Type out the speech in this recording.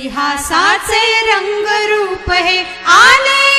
इतिहासाचे रंगरूप हे आले